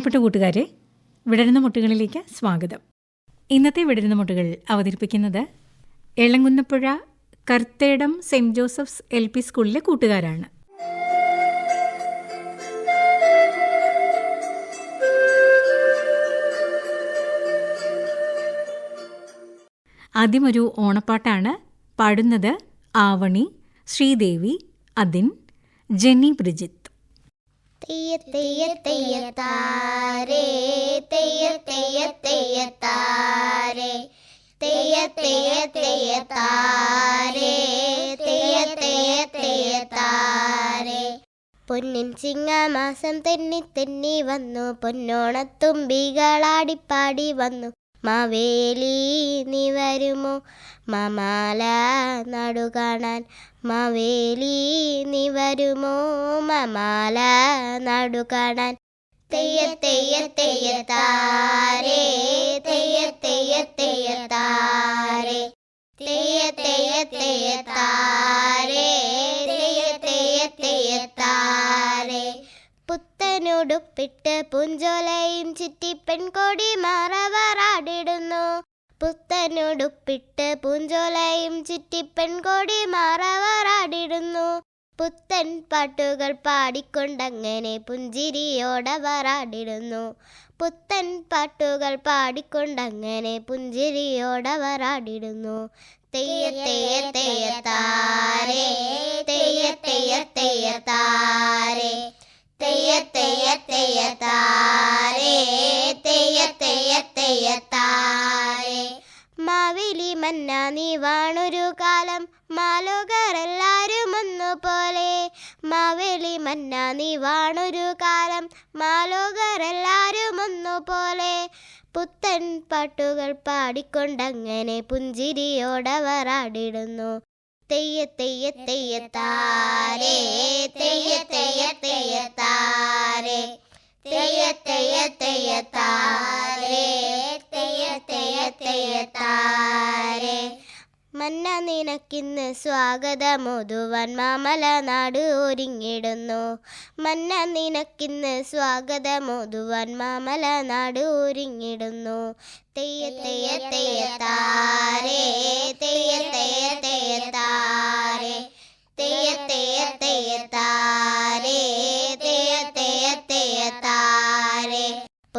പ്രിയപ്പെട്ട കൂട്ടുകാരെ വിടരുന്ന മുട്ടുകളിലേക്ക് സ്വാഗതം. ഇന്നത്തെ വിടരുന്ന മുട്ടുകൾ അവതരിപ്പിക്കുന്നത് Elankunnapuzha Karthedam Saint Joseph's L P സ്കൂളിലെ കൂട്ടുകാരാണ്. ആദ്യം ഒരു ഓണപ്പാട്ടാണ് പാടുന്നത് ആവണി ശ്രീദേവി അതിൻ ജെന്നി ബ്രിജിത്ത്. പൊന്നിൻ ചിങ്ങമാസം തെന്നി തെന്നി വന്നു പൊന്നോണത്തുമ്പികളാടിപ്പാടി വന്നു. മാവേലി നീ വരുമോ? മമാല നടു മവേലി നീ വരുമോ? മമാല നടു കാണാൻ. തെയ്യ തെയ്യ തെയ്യ താരേ. തെയ്യ തെയ്യ തെയ്യ താരേ. തെയ്യ തെയ്യ തെയ്യ താരേ. തെയ്യ തെയ്യ തെയ്യ താരേ. പുത്തനുടുപ്പിട്ട് പുഞ്ചോലയും ചുറ്റി പെൺകൊടി മാറവറാടിടുന്നു. പുത്തനുടുപ്പിട്ട് പുഞ്ചോലയും ചുറ്റി പെൺകൊടി മാറവറാടിടുന്നു. പുത്തൻ പാട്ടുകൾ പാടിക്കൊണ്ടങ്ങനെ പുഞ്ചിരിയോടവറാടിടുന്നു. പുത്തൻ പാട്ടുകൾ പാടിക്കൊണ്ടങ്ങനെ പുഞ്ചിരിയോടവറാടിടുന്നു. തെയ്യ തെയ്യ തെയ്യ താരേ തെയ്യ തെയ്യ തെയ്യ താരേ. തെയ്യ തെയ്യ തെയ്യ താരേ തെയ്യ തെയ്യ തെയ്യ താരേ. മാവേലി മന്ന നീ വാണൊരു കാലം മാലോകരെല്ലാരും ഒന്നുപോലെ മാവേലി മന്ന നീ വാണൊരു കാലം മാലോകരെല്ലാരും ഒന്നുപോലെ പുത്തൻ പാട്ടുകൾ പാടിക്കൊണ്ടങ്ങനെ പുഞ്ചിരിയോടവറാടിടുന്നു തെയ്യ തെയ്യ തെയ്യ താരേ തെയ്യ തെയ്യ തെയ്യ താരേ. തെയ്യ തെയ്യ തെയ്യ മന്ന നിനക്കിന്ന് സ്വാഗതമോതുവാൻ മാമല നാട് ഒരുങ്ങിടുന്നു മന്ന നിനക്കിന്ന് സ്വാഗതമോതുവാൻ മാമല നാട് ഒരുങ്ങിടുന്നു തെയ്യ തെയ്യ തെയ്യ താരേ തെയ്യ തെയ്യ തെയ്യ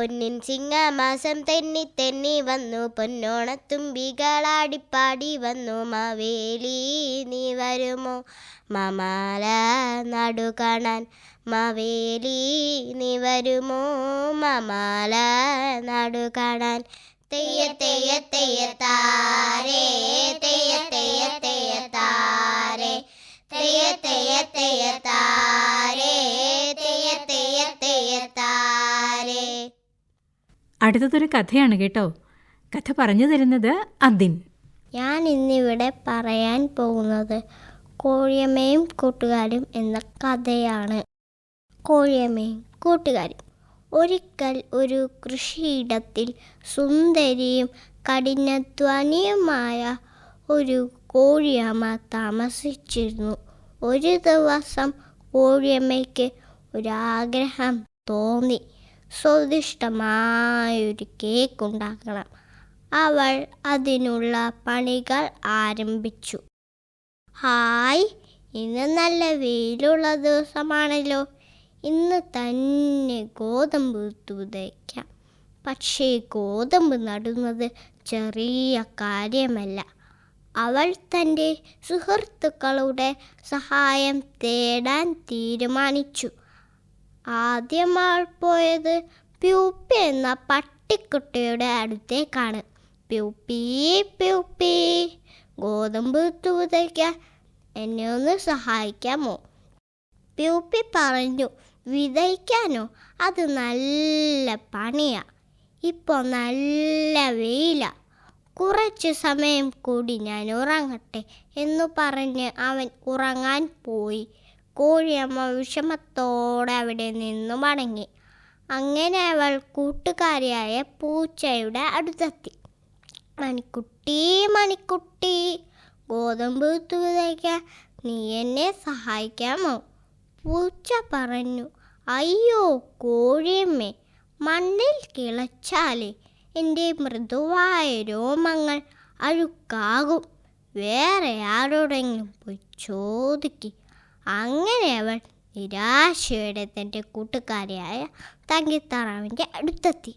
പൊന്നിൻ ചിങ്ങമാസം തെന്നി തെന്നി വന്നു. പൊന്നോണത്തുമ്പികളാടിപ്പാടി വന്നു. മാവേലി നീ വരുമോ? മമാല നാടു കാണാൻ. മാവേലി നീ വരുമോ? മമാല നാടു കാണാൻ. തെയ്യ തെയ്യ തെയ്യ താരേ തെയ്യ തെയ്യ തെയ്യ താരേ. തെയ്യ തെയ്യ തെയ്യ താരേ തെയ്യ തെയ്യ അടുത്തതൊരു കഥയാണ് കേട്ടോ. കഥ പറഞ്ഞു തരുന്നത് അതിൻ ഞാൻ ഇന്നിവിടെ പറയാൻ പോകുന്നത് കോഴിയമ്മയും കൂട്ടുകാരും എന്ന കഥയാണ്. കോഴിയമ്മയും കൂട്ടുകാരും ഒരിക്കൽ ഒരു കൃഷിയിടത്തിൽ സുന്ദരിയും കഠിനധ്വാനിയുമായ ഒരു കോഴിയമ്മ താമസിച്ചിരുന്നു. ഒരു ദിവസം കോഴിയമ്മയ്ക്ക് ഒരാഗ്രഹം തോന്നി. സ്വാദിഷ്ടമായൊരു കേക്ക് ഉണ്ടാക്കണം അവൾ അതിനുള്ള പണികൾ ആരംഭിച്ചു. ഹായ് ഇന്ന് നല്ല വെയിലുള്ള ദിവസമാണല്ലോ. ഇന്ന് തന്നെ ഗോതമ്പ് വിതയ്ക്കാം പക്ഷേ ഗോതമ്പ് നടുന്നത് ചെറിയ കാര്യമല്ല. അവൾ തന്റെ സുഹൃത്തുക്കളുടെ സഹായം തേടാൻ തീരുമാനിച്ചു. ആദ്യം അവൾ പോയത് പ്യൂപ്പി എന്ന പട്ടിക്കുട്ടിയുടെ അടുത്തേക്കാണ്. പ്യൂപ്പി പ്യൂപ്പി ഗോതമ്പ് തൂതയ്ക്കാൻ എന്നെ ഒന്ന് സഹായിക്കാമോ? പ്യൂപ്പി പറഞ്ഞു വിതയ്ക്കാനോ? അത് നല്ല പണിയാ. ഇപ്പോൾ നല്ല വെയില. കുറച്ച് സമയം കൂടി ഞാൻ ഉറങ്ങട്ടെ എന്നു പറഞ്ഞ് അവൻ ഉറങ്ങാൻ പോയി. കോഴിയമ്മ വിഷമത്തോടെ അവിടെ നിന്നു മടങ്ങി. അങ്ങനെ അവൾ കൂട്ടുകാരിയായ പൂച്ചയുടെ അടുത്തെത്തി. മണിക്കുട്ടി മണിക്കുട്ടി ഗോതമ്പ് വിതയ്ക്കാൻ നീ എന്നെ സഹായിക്കാമോ? പൂച്ച പറഞ്ഞു. അയ്യോ കോഴിയമ്മേ മണ്ണിൽ കിളച്ചാലേ എന്റെ മൃദുവായ രോമങ്ങൾ അഴുക്കാകും. വേറെ ആരോടെങ്കിലും പോയി ചോദിക്ക്. അങ്ങനെ അവൾ നിരാശയോടെ തന്റെ കൂട്ടുകാരിയായ തങ്കിത്താറാവിന്റെ അടുത്തെത്തി.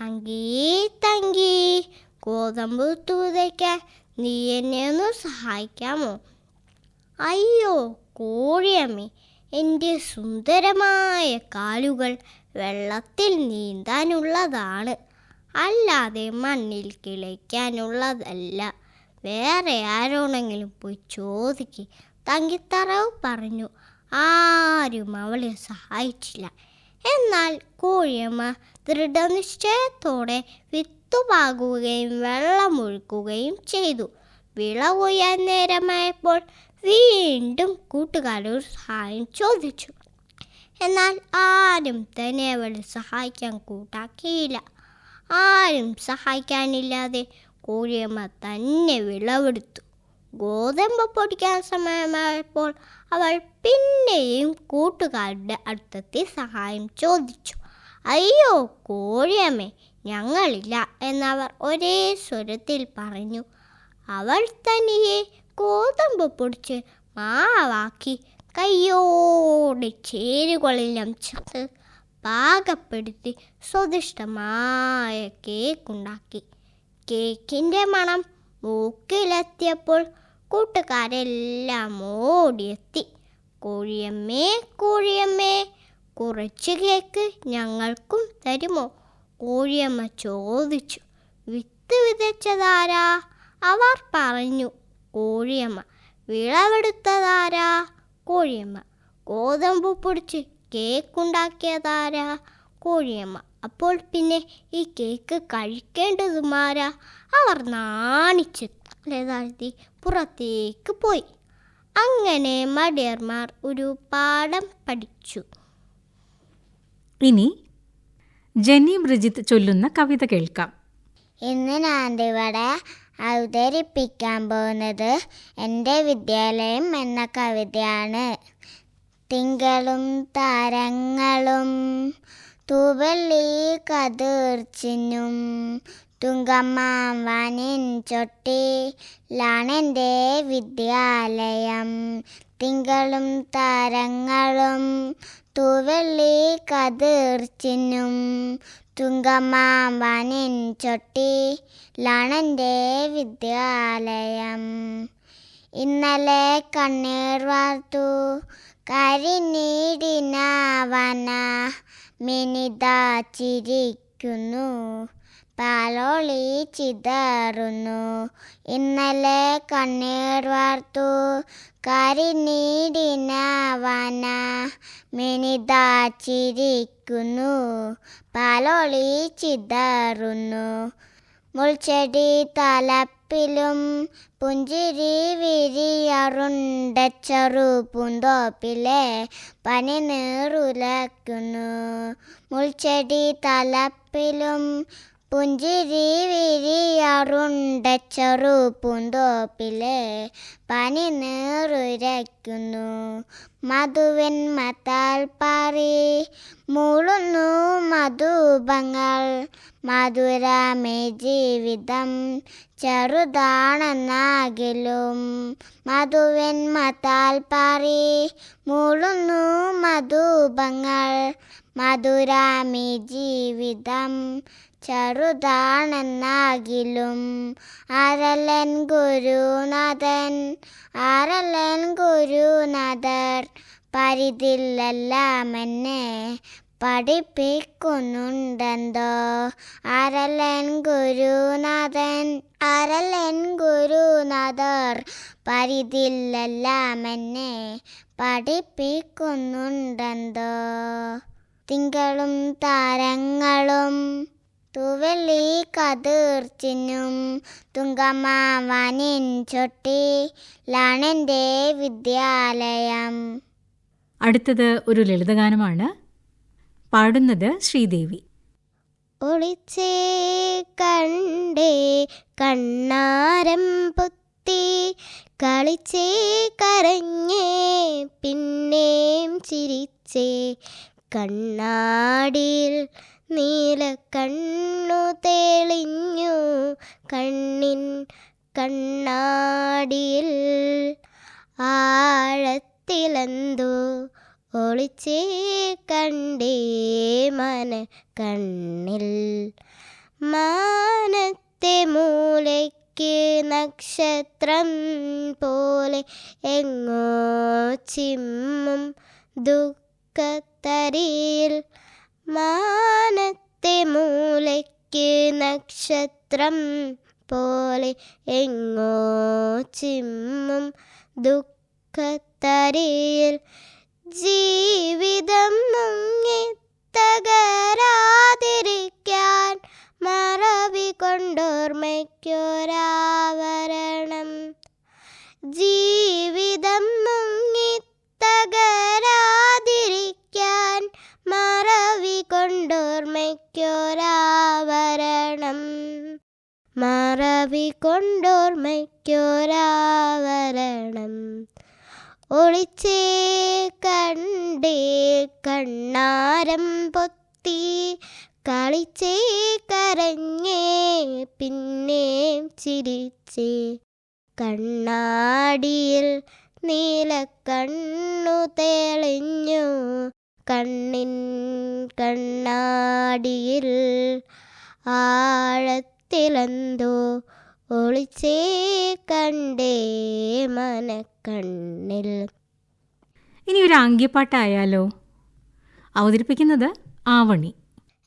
തങ്കി തങ്കി ഗോതമ്പ് തൂതയ്ക്കാൻ നീ എന്നെ ഒന്ന് സഹായിക്കാമോ? അയ്യോ കോഴിയമ്മേ എന്റെ സുന്ദരമായ കാലുകൾ വെള്ളത്തിൽ നീന്താനുള്ളതാണ്. അല്ലാതെ മണ്ണിൽ കിളയ്ക്കാനുള്ളതല്ല വേറെ ആരോടെങ്കിലും പോയി ചോദിക്ക്. തങ്കിത്തറവ് പറഞ്ഞു. ആരും അവളെ സഹായിച്ചില്ല. എന്നാൽ കോഴിയമ്മ ദൃഢനിശ്ചയത്തോടെ വിത്തുപാകുകയും വെള്ളമൊഴുക്കുകയും ചെയ്തു. വിള കൊയ്യാൻ നേരമായപ്പോൾ വീണ്ടും കൂട്ടുകാരോട് സഹായം ചോദിച്ചു. എന്നാൽ ആരും തന്നെ അവളെ സഹായിക്കാൻ കൂട്ടാക്കിയില്ല. ആരും സഹായിക്കാനില്ലാതെ കോഴിയമ്മ തന്നെ വിളവെടുത്തു. ഗോതമ്പ് പൊടിക്കാൻ സമയമായപ്പോൾ അവൾ പിന്നെയും കൂട്ടുകാരുടെ അടുത്തെത്തി സഹായം ചോദിച്ചു. അയ്യോ കോഴിയമ്മേ ഞങ്ങളില്ല എന്നവർ ഒരേ സ്വരത്തിൽ പറഞ്ഞു. അവൾ തനിയെ ഗോതമ്പ് പൊടിച്ച് മാവാക്കി കയ്യോടെ ചേരുകളെല്ലാം ചേർത്ത് പാകപ്പെടുത്തി സ്വാദിഷ്ടമായ കേക്കുണ്ടാക്കി. കേക്കിന്റെ മണം മൂക്കിലെത്തിയപ്പോൾ കൂട്ടുകാരെല്ലാം ഓടിയെത്തി. കോഴിയമ്മേ കോഴിയമ്മേ കുറച്ച് കേക്ക് ഞങ്ങൾക്കും തരുമോ? കോഴിയമ്മ ചോദിച്ചു. വിത്ത് വിതച്ചതാരാ? അവർ പറഞ്ഞു. കോഴിയമ്മ വിളവെടുത്തതാരാ? കോഴിയമ്മ ഗോതമ്പ് പൊടിച്ച് കേക്കുണ്ടാക്കിയതാരാ? കോഴിയമ്മ അപ്പോൾ പിന്നെ ഈ കേക്ക് കഴിക്കേണ്ടതുമാരാ? അവർ നാണിച്ച് തലതാഴ്ത്തി പുറത്തേക്ക് പോയി. അങ്ങനെ മടിയർമാർ ഒരു പാഠം പഠിച്ചു. ഇനി ജെന്നി ബ്രിജിത്ത് ചൊല്ലുന്ന കവിത കേൾക്കാം. ഇന്ന് ഞാൻ ഇവിടെ അവതരിപ്പിക്കാൻ പോകുന്നത് എന്റെ വിദ്യാലയം എന്ന കവിതയാണ്. തിങ്കളും താരങ്ങളും തൂവല്ലി കതിർച്ചിനും തുങ്കമ്മാവാനിൻ ചൊട്ടിലാണെന്റെ വിദ്യാലയം. തിങ്കളും താരങ്ങളും തൂവെള്ളി കതിർച്ചിനും. ചൊട്ടി ലാണൻദേ വിദ്യാലയം. ഇന്നലെ കണ്ണീർ വാർത്തു കരിനീടിനാവന മിനിത ചിരിക്കുന്നു. പാലോളി ചിതറുന്നു. ഇന്നലെ കണ്ണീർ വാർത്തു കരിനീടിനവന മിനിതാ ചിരിക്കുന്നു. പാലോളി ചിതറുന്നു. മുൾച്ചെടി തലപ്പിലും പുഞ്ചിരി വിരിയറുണ്ട ചെറു പൂന്തോപ്പിലെ പനി നീറുലക്കുന്നു മുൾച്ചെടി തലപ്പിലും പുഞ്ചിരി വിരിയാറുണ്ട ചെറു പൂന്തോപ്പിലെ പനി നേറുരയ്ക്കുന്നു. മധുവൻ മത്താൽ പാറി മൂളുന്നു മധുപങ്ങൾ. മധുരമേ ജീവിതം ചെറുതാണെന്നാകിലും മധുവൻ മത്താൽ പാറി മൂളുന്നു മധുപങ്ങൾ. മധുരമേ ജീവിതം ചെറുതാണെന്നാകിലും അരലൻ ഗുരുനാഥൻ അരലൻ ഗുരുനാഥർ പരിതില്ലെല്ലാം എന്നെ പഠിപ്പിക്കുന്നുണ്ടെന്തോ? അരലൻ ഗുരുനാഥൻ അരലൻ ഗുരുനാഥർ പരിതില്ലെല്ലാം എന്നെ പഠിപ്പിക്കുന്നുണ്ടെന്തോ? തിങ്കളും താരങ്ങളും തുവല്ലി കതിർച്ചിനും തുങ്കമാവാനിൻ ചൊട്ടി ലാണെന്റെ വിദ്യാലയം. അടുത്തത് ഒരു ലളിതഗാനമാണ്. പാടുന്നത് ശ്രീദേവി. ഒളിച്ചേ കണ്ടേ കണ്ണാരം പൊത്തി കളിച്ചേ കരഞ്ഞേ പിന്നെയും ചിരിച്ചേ കണ്ണാടിയിൽ നീല കണ്ണു തെളിഞ്ഞു കണ്ണിൻ കണ്ണാടിയിൽ ആഴത്തിലെന്തോ ഒളിച്ചേ കണ്ടേ മന കണ്ണിൽ. മാനത്തെ മൂലയ്ക്ക് നക്ഷത്രം പോലെ എങ്ങോ ചിമ്മും ദുഃഖത്തരിയിൽ മാനത്തെ മൂലയ്ക്ക് നക്ഷത്രം പോലെ എങ്ങോ ചിമ്മും ദുഃഖത്തരിയിൽ ജീവിതം മുങ്ങി തകരാതിരിക്കാൻ മറവി കൊണ്ടോർമ്മയ്ക്കൊരാവരണം ജീവിതം മുങ്ങി തകരാതിരിക്കാൻ മറവി കൊണ്ടോർമ്മയ്ക്കൊരാവരണം ഒളിച്ചേ കണ്ടേ കണ്ണാരം പൊത്തി കളിച്ചേ കരഞ്ഞേ പിന്നെ ചിരിച്ചേ. കണ്ണാടിയിൽ നീല കണ്ണു തെളിഞ്ഞു കണ്ണിൻ കണ്ണാടിയിൽ ആഴത്തിലെന്തോ ഒളിച്ചേ കണ്ടേ മനക്കണ്ണിൽ. ഇനി ഒരു ആംഗ്യപ്പാട്ടായാലോ? അവതരിപ്പിക്കുന്നത് ആവണി.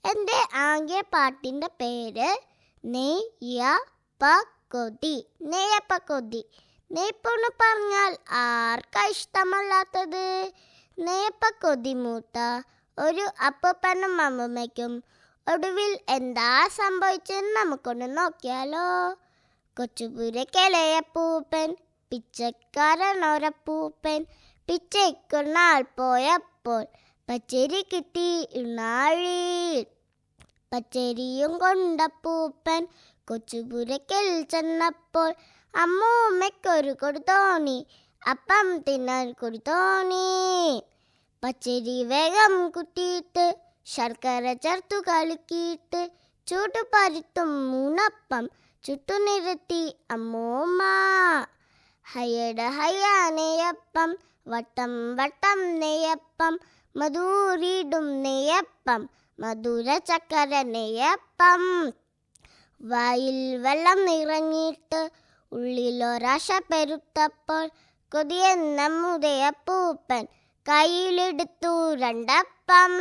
എന്റെ ആംഗ്യ പാട്ടിന്റെ പേര് നെയ്യപ്പക്കൊതി. നെയ്യപ്പക്കൊതി. നെയ്പ്പൊന്ന് പറഞ്ഞാൽ ആർക്കാ ഇഷ്ടമല്ലാത്തത്? നെയ്യപ്പക്കൊതി മൂത്ത ഒരു അപ്പൂപ്പനും അമ്മമ്മയ്ക്കും ഒടുവിൽ എന്താ സംഭവിച്ചെന്ന് നമുക്കൊന്ന് നോക്കിയാലോ. കൊച്ചുപുരക്കിളയപ്പൂപ്പൻ പിച്ചക്കാരൻ ഒരപ്പൂപ്പൻ പിച്ചയ്ക്കൊന്നാൾ പോയപ്പോൾ പച്ചരി കിട്ടി ഉണ്ണാഴി പച്ചരിയും കൊണ്ടപ്പൂപ്പൻ കൊച്ചുപുരക്കൽ ചെന്നപ്പോൾ അമ്മൂമ്മയ്ക്കൊരു കൊടുത്തോണി അപ്പം തിന്നാൻ കൊടുത്തോണി പച്ചരി വേഗം കുത്തിയിട്ട് ശർക്കര ചേർത്തു കലക്കിയിട്ട് ചൂട്ടുപരുത്തും മൂന്നപ്പം ചുട്ടുനിരത്തി അമ്മൂമ്മ ഹയട ഹയ നെയ്യപ്പം വട്ടം വട്ടം നെയ്യപ്പം മധൂരിടും നെയ്യപ്പം മധുര ചക്കര നെയ്യപ്പം. വായിൽ വെള്ളം നിറഞ്ഞിട്ട് ഉള്ളിലൊരാശ പെരുത്തപ്പോൾ കൊതിയെന്ന മുതയപ്പൂപ്പൻ കയ്യിലെടുത്തു രണ്ടപ്പം.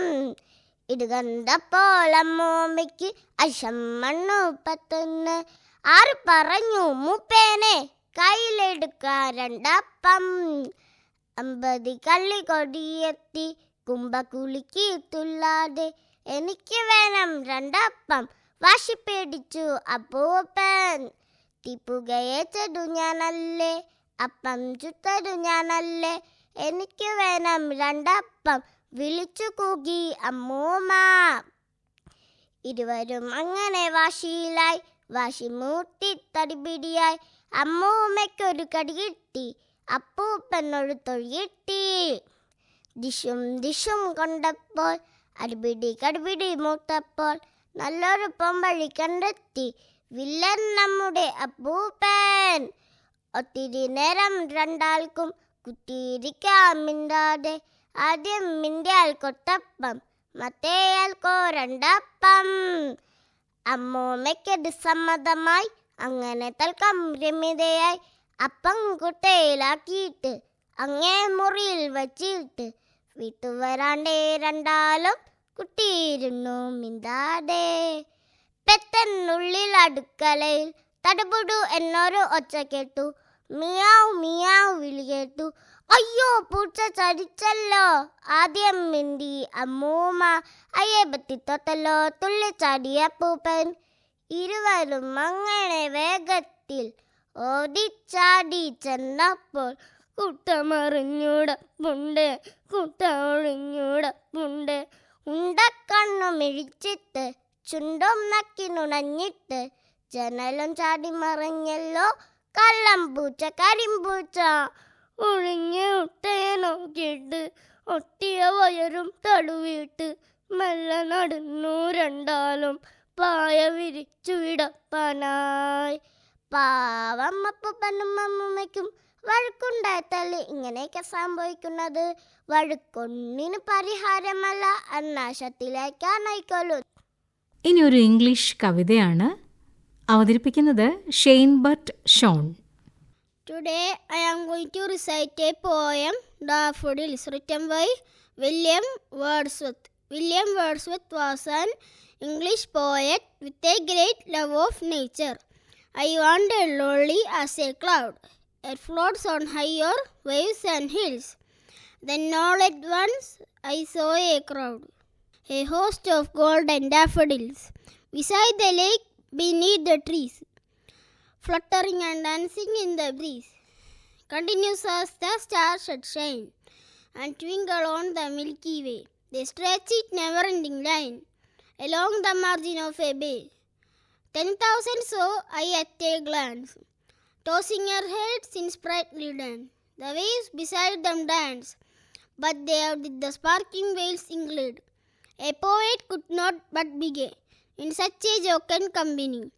അമ്മൂമ്മയ്ക്ക് അശം മണ്ണു പത്തുന്ന് ആര് പറഞ്ഞു? മൂപ്പേനെ കയ്യിലെടുക്കാൻ രണ്ടപ്പം. അമ്പതി കള്ളി കൊടിയെത്തി കുമ്പക്കുളിക്ക് തുള്ളാതെ. എനിക്ക് വേണം രണ്ടപ്പം. വാശി പേടിച്ചു അപ്പൂപ്പൻ തിപ്പുകയേച്ചതു ഞാനല്ലേ? അപ്പം ചുട്ടതു ഞാനല്ലേ? എനിക്ക് വേണം രണ്ടപ്പം. വിളിച്ചു കൂകി അമ്മൂമ്മ. ഇരുവരും അങ്ങനെ വാശിയിലായി. വാശി മൂട്ടി തടിപിടിയായി അമ്മൂമ്മയ്ക്കൊരു കടി കിട്ടി. അപ്പൂപ്പനൊരു തൊഴി കിട്ടി ദിശും ദിശും കൊണ്ടപ്പോൾ അടിപിടി കടിപിടി മൂത്തപ്പോൾ നല്ലൊരു പൊമ്പഴി കണ്ടെത്തി. വില്ലൻ നമ്മുടെ അപ്പൂപ്പൻ. ഒത്തിരി നേരം രണ്ടാൾക്കും കുത്തിയിരിക്കാൻ മിണ്ടാതെ. ആദ്യം മിണ്ടിയാൽ കൊത്തപ്പം മറ്റേയാൾക്കോ രണ്ടപ്പം അമ്മൂമ്മയ്ക്കത് സമ്മതമായി അങ്ങനെ തൽക്കം രമ്യതയായി അപ്പം കുട്ടയിലാക്കിയിട്ട് അങ്ങേ മുറിയിൽ വച്ചിട്ട് വീട്ടുവരാണ്ടേ രണ്ടാലും കുട്ടിയിരുന്നു മിണ്ടാതെ. പെത്തന്നുള്ളിൽ അടുക്കളയിൽ തടുപുടു എന്നൊരു ഒച്ച കേട്ടു. മിയാവ് മിയാവ് വിളി കേട്ടു. അയ്യോ പൂച്ച ചരിച്ചല്ലോ. ആദ്യം മിണ്ടി അമ്മൂമ്മ അയ്യെ പറ്റിത്തോട്ടല്ലോ തുള്ളി ചാടിയ പൂപ്പൻ. ഇരുവരും അങ്ങനെ വേഗത്തിൽ ഓടിച്ചാടി ചെന്നപ്പോൾ കുട്ടമറിഞ്ഞൂടപ്പുണ്ട് കുട്ട ഒഴിഞ്ഞൂടപ്പുണ്ട് ഉണ്ടക്കണ്ണു മിഴിച്ചിട്ട് ചുണ്ടും നക്കി നുണഞ്ഞിട്ട് ജനലും ചാടി മറിഞ്ഞല്ലോ കള്ളം പൂച്ച കരിമ്പൂച്ച. ഒഴിഞ്ഞ ഒട്ടയെ നോക്കിയിട്ട് ഒട്ടിയ വയറും തടുവിട്ട് മെല്ലെ നടന്നു രണ്ടാലും പായ വിരിച്ചു വിടപ്പാനായി പാവം അപ്പനും അമ്മമ്മയ്ക്കും ഇങ്ങനെയൊക്കെ സംഭവിക്കുന്നത്. വഴക്കൊന്നിന് പരിഹാരമല്ല അന്നാശത്തിലേക്കാണായിക്കൊള്ളു ഇനി ഒരു ഇംഗ്ലീഷ് കവിതയാണ് അവതരിപ്പിക്കുന്നത് Shane Burt Shaun. Today I am going to recite a poem, Daffodils, written by William Wordsworth. William Wordsworth was an English poet with a great love of nature. I wandered lonely as a cloud. It floats on higher waves and hills. Then all at once I saw a crowd, a host of golden daffodils, beside the lake beneath the trees fluttering and dancing in the breeze. Continues as the stars should shine and twinkle on the Milky Way. They stretch it never ending line along the margin of a bay. Ten thousand saw I at a glance, tossing their heads in sprightly dance. The waves beside them dance, but there did the sparkling waves include. A poet could not but be gay in such a jocund company.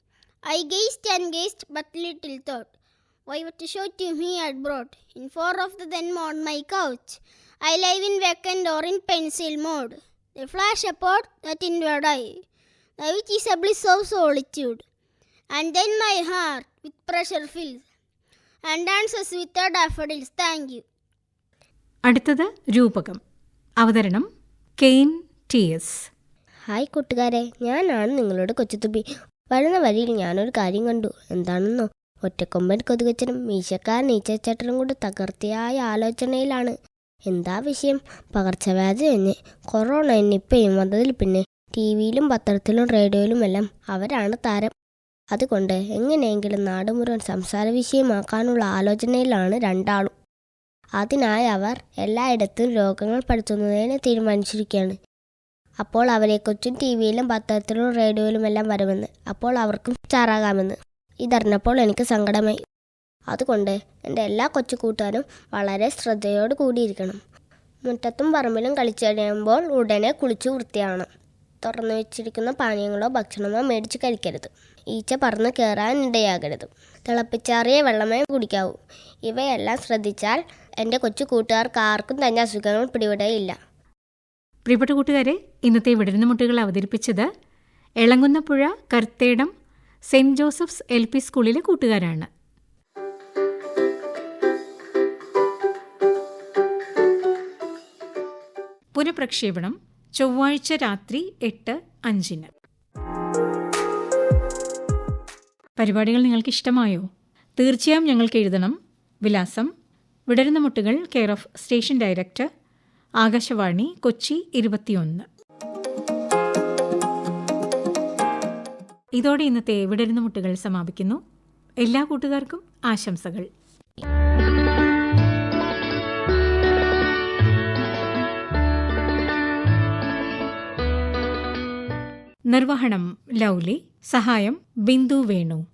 I gazed and gazed, but little thought. Why, what to show to me had brought. In four of the then on my couch, I live in vacant or in pencil mode. They flash apart that in inward eye, the which is a bliss of solitude. And then my heart with pressure fills, and dances with the daffodils. Thank you. അടുത്തത് രൂപകം അവതരണം Kane T S hi കൂട്ടുകാരെ ഞാനാണ് നിങ്ങളോട് കൊച്ചുതുമ്പി വരുന്ന വഴിയിൽ ഞാനൊരു കാര്യം കണ്ടു. എന്താണെന്നോ? ഒറ്റക്കൊമ്പൻ കൊതുകച്ചനും മീശക്കാരൻ ഈച്ചച്ചട്ടനും കൂടി തകർത്തിയായ ആലോചനയിലാണ്. എന്താ വിഷയം? പകർച്ചവ്യാധി തന്നെ കൊറോണ നിപ്പയും വന്നതിൽ പിന്നെ ടി വിയിലും പത്രത്തിലും റേഡിയോയിലും എല്ലാം അവരാണ് താരം. അതുകൊണ്ട് എങ്ങനെയെങ്കിലും നാട് മുഴുവൻ സംസാര വിഷയമാക്കാനുള്ള ആലോചനയിലാണ് രണ്ടാളും. അതിനായി അവർ എല്ലായിടത്തും രോഗങ്ങൾ പടുത്തുന്നതിന് തീരുമാനിച്ചിരിക്കുകയാണ്. അപ്പോൾ അവരെക്കുറിച്ചും ടി വിയിലും പത്രത്തിലും റേഡിയോയിലും എല്ലാം വരുമെന്ന്. അപ്പോൾ അവർക്കും സ്റ്റാറാകാമെന്ന് ഇതറിഞ്ഞപ്പോൾ എനിക്ക് സങ്കടമായി. അതുകൊണ്ട് എന്റെ എല്ലാ കൊച്ചു കൂട്ടുകാരും വളരെ ശ്രദ്ധയോട് കൂടിയിരിക്കണം. മുറ്റത്തും പറമ്പിലും കളിച്ചു കഴിയുമ്പോൾ ഉടനെ കുളിച്ചു വൃത്തിയാവണം. തുറന്നു വെച്ചിരിക്കുന്ന പാനീയങ്ങളോ ഭക്ഷണമോ മേടിച്ച് കഴിക്കരുത്. ഈച്ച പറന്ന് കയറാൻ ഇടയാകരുത്. തിളപ്പിച്ചാറിയ വെള്ളമേ കുടിക്കാവൂ. ഇവയെല്ലാം ശ്രദ്ധിച്ചാൽ എന്റെ കൊച്ചു കൂട്ടുകാർക്ക് ആർക്കും തന്നെ അസുഖങ്ങൾ പിടിപെടുകയില്ല. പ്രിയപ്പെട്ട കൂട്ടുകാരെ ഇന്നത്തെ വിടരുന്ന മുട്ടുകൾ അവതരിപ്പിച്ചത് Elankunnapuzha Karthedam Saint Joseph's L P സ്കൂളിലെ കൂട്ടുകാരാണ്. പുനഃപ്രക്ഷേപണം ചൊവ്വാഴ്ച രാത്രി എട്ട് അഞ്ചിന്. പരിപാടികൾ നിങ്ങൾക്ക് ഇഷ്ടമായോ? തീർച്ചയായും ഞങ്ങൾക്ക് എഴുതണം. വിലാസം വിടരുന്ന മുട്ടുകൾ care of station director Akashvani Kochi ഇരുപത്തിയൊന്ന്. ഇതോടെ ഇന്നത്തെ വിടരുന്ന മുട്ടുകൾ സമാപിക്കുന്നു. എല്ലാ കൂട്ടുകാർക്കും ആശംസകൾ. നിർവഹണം ലൗലി സഹായം ബിന്ദു വേണു.